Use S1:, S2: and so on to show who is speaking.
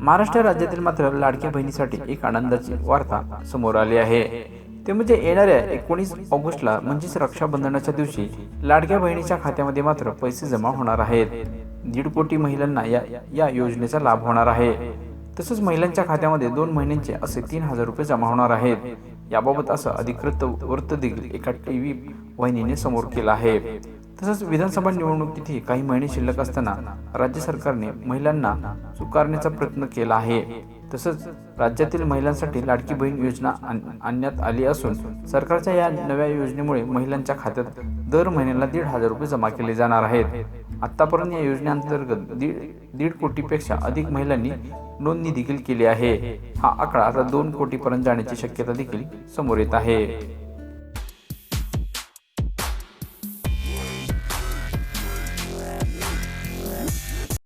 S1: महाराष्ट्र राज्यातील मात्र लाडक्या बहिणीसाठी एक आनंदाची वार्ता समोर आली आहे. ते म्हणजे येणाऱ्या एकोणीस ऑगस्टला म्हणजेच रक्षाबंधनाच्या दिवशी लाडक्या बहिणीच्या खात्यामध्ये मात्र पैसे जमा होणार आहेत. दीड कोटी महिलांना या या योजनेचा लाभ होणार आहे. तसंच महिलांच्या खात्यामध्ये दोन महिन्यांचे असे तीन हजार रुपये जमा होणार आहेत. याबाबत असं अधिकृत वृत्त देखील एका टी व्ही वाहिनीने समोर केलं आहे. तसंच विधानसभा निवडणुकीतही काही महिने शिल्लक असताना राज्य सरकारने महिलांना स्वीकारण्याचा प्रयत्न केला आहे. तसंच राज्यातील महिलांसाठी लाडकी बहीण योजना आण- आणण्यात आली असून सरकारच्या या नव्या योजनेमुळे महिलांच्या खात्यात दर महिन्याला दीड हजार रुपये जमा केले जाणार आहेत. आतापर्यंत या योजनेअंतर्गत दीड दीड कोटीपेक्षा अधिक महिलांनी नोंदणी देखील केली आहे. हा आकडा आता दोन कोटीपर्यंत जाण्याची शक्यता देखील समोर येत आहे.